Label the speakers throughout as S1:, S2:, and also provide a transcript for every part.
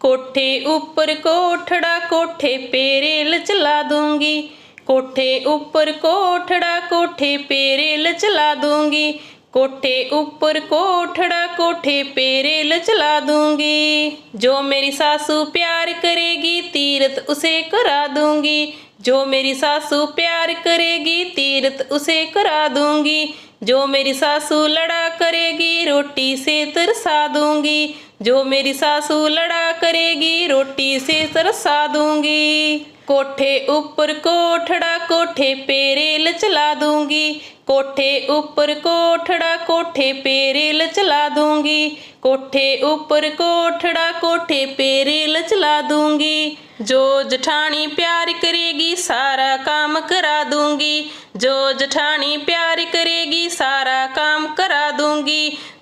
S1: कोठे ऊपर कोठड़ा, कोठे पे रेल चला दूँगी। कोठे ऊपर कोठड़ा, कोठे पे रेल चला दूँगी। कोठे ऊपर कोठड़ा, कोठे पे रेल चला दूँगी। जो मेरी सासू प्यार करेगी, तीरथ उसे करा दूँगी। जो मेरी सासू प्यार करेगी, तीरथ उसे करा दूँगी। जो मेरी सासू लड़ा करेगी रोटी से तरसा दूँगी जो मेरी सासू लड़ा करेगी, रोटी से तरसा दूँगी कोठे ऊपर कोठड़ा, कोठे पे रेल चला दूँगी। कोठे ऊपर कोठड़ा, कोठे पे रेल चला दूँगी। कोठे ऊपर कोठड़ा, कोठे पे रेल चला दूँगी। जो जठानी प्यार करेगी, सारा काम करा दूँगी। जो जठानी प्यार करेगी, सारा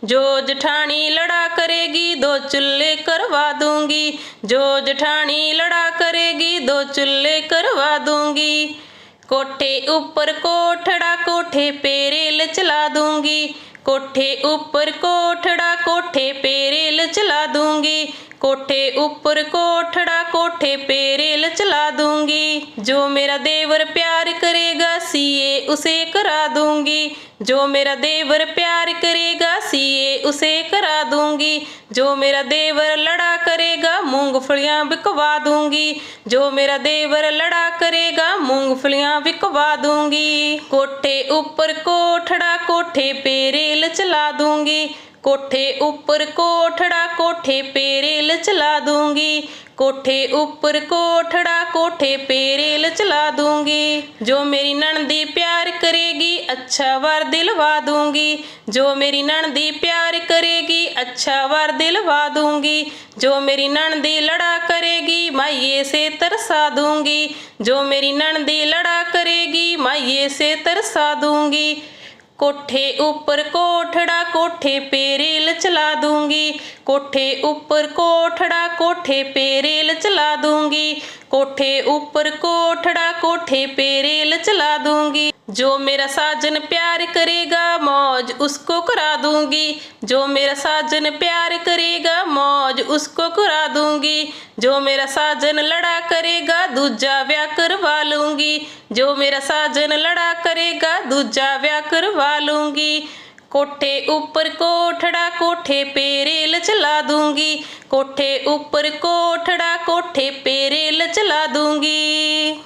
S1: जो जठानी लड़ा करेगी, दो चूल्हे करवा दूँगी। जो जठानी लड़ा करेगी, दो चूल्हे करवा दूँगी। कोठे ऊपर कोठड़ा, कोठे पे रेल चला दूँगी। कोठे ऊपर कोठड़ा, कोठे पे रेल चला दूँगी। कोठे ऊपर कोठड़ा, कोठे पे रेल चला दूँगी। जो मेरा देवर प्यार करेगा, सीए उसे करा दूँगी। जो मेरा देवर प्यार करेगा, सीए उसे करा दूँगी। जो मेरा देवर लड़ा करेगा, मूंगफलियाँ बिकवा दूँगी। जो मेरा देवर लड़ा करेगा, मूंगफलियाँ बिकवा दूँगी। कोठे ऊपर कोठड़ा, कोठे पे रेल चला दूँगी। कोठे ऊपर कोठड़ा कोठे पे रेल चला दूँगी। कोठे ऊपर कोठड़ा कोठे पे रेल चला दूँगी। जो मेरी नणदी प्यार करेगी अच्छा वर दिलवा दूँगी। जो मेरी नणदी प्यार करेगी अच्छा वर दिलवा दूँगी। जो मेरी नणदी लड़ा करेगी, माइये से तरसा दूँगी। जो मेरी नणदी लड़ा करेगी, माइये से तरसा दूँगी। कोठे ऊपर कोठड़ा, कोठे पे रेल चला दूँगी। कोठे ऊपर कोठड़ा, कोठे पे रेल चला दूँगी। कोठे ऊपर कोठड़ा, कोठे पे रेल चला दूँगी। जो मेरा साजन प्यार करेगा मौज उसको करा दूँगी। जो मेरा साजन प्यार करेगा, मौज उसको करा दूँगी। जो मेरा साजन लड़ा करेगा, दूजा ब्याह करवा लूँगी। जो मेरा साजन लड़ा करेगा, दूजा ब्याह करवा लूँगी। कोठे ऊपर कोठड़ा, कोठे पे रेल चला दूँगी। कोठे ऊपर कोठड़ा, कोठे पे रेल चला दूँगी।